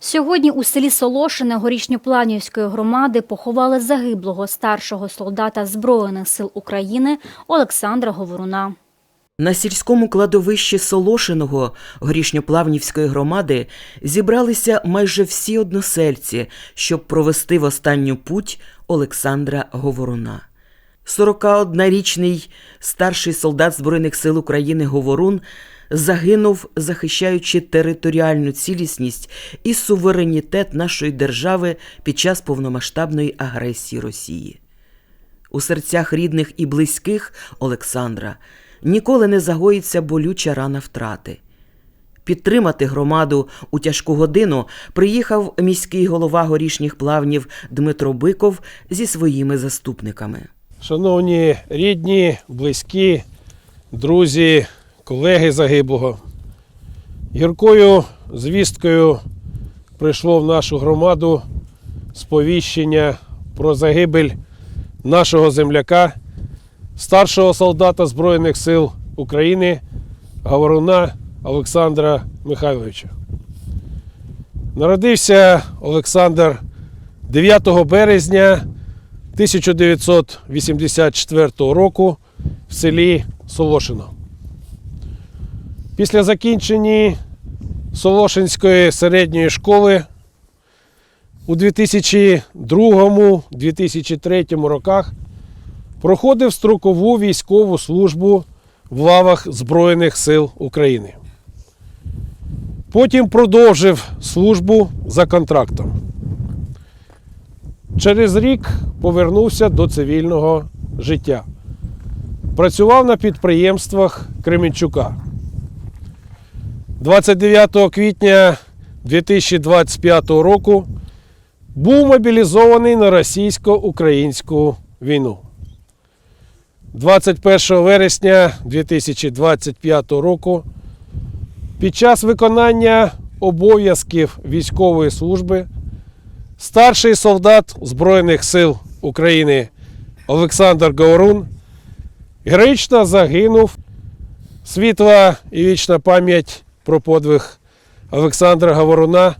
Сьогодні у селі Солошине Горішньопланівської громади поховали загиблого старшого солдата Збройних сил України Олександра Говоруна. На сільському кладовищі Солошиного Горішньоплавнівської громади зібралися майже всі односельці, щоб провести в останню путь Олександра Говоруна. 41-річний старший солдат Збройних сил України Говорун загинув, захищаючи територіальну цілісність і суверенітет нашої держави під час повномасштабної агресії Росії. У серцях рідних і близьких Олександра ніколи не загоїться болюча рана втрати. Підтримати громаду у тяжку годину приїхав міський голова горішніх плавнів Дмитро Биков зі своїми заступниками. Шановні рідні, близькі, друзі, колеги загиблого. Гіркою звісткою прийшло в нашу громаду сповіщення про загибель нашого земляка, старшого солдата Збройних сил України Говоруна Олександра Михайловича. Народився Олександр 9 березня 1984 року в селі Солошино. Після закінчення Солошинської середньої школи у 2002-2003 роках проходив строкову військову службу в лавах Збройних сил України. Потім продовжив службу за контрактом. Через рік повернувся до цивільного життя. Працював на підприємствах Кременчука. 29 квітня 2025 року був мобілізований на російсько-українську війну. 21 вересня 2025 року під час виконання обов'язків військової служби старший солдат Збройних сил України Олександр Говорун героїчно загинув. Світла і вічна пам'ять про подвиг Олександра Говоруна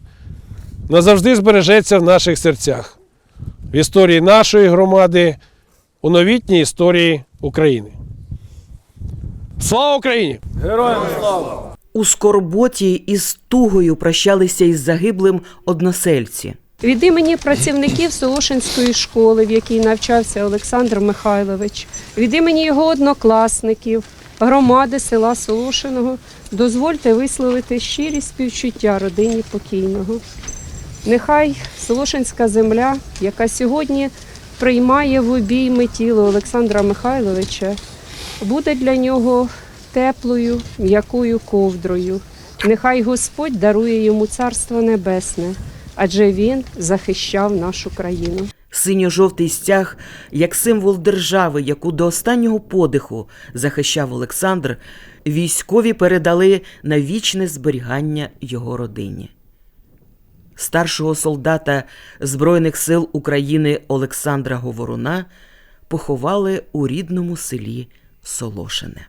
назавжди збережеться в наших серцях, в історії нашої громади, у новітній історії України. Слава Україні! Героям слава! У скорботі і з тугою прощалися із загиблим односельці. Від імені працівників Солошинської школи, в якій навчався Олександр Михайлович, від імені його однокласників, громади села Солошиного, дозвольте висловити щирі співчуття родині покійного. Нехай Солошинська земля, яка сьогодні приймає в обійми тіло Олександра Михайловича, буде для нього теплою, м'якою ковдрою. Нехай Господь дарує йому царство небесне, адже він захищав нашу країну. Синьо-жовтий стяг, як символ держави, яку до останнього подиху захищав Олександр, військові передали на вічне зберігання його родині. Старшого солдата Збройних сил України Олександра Говоруна поховали у рідному селі Солошине.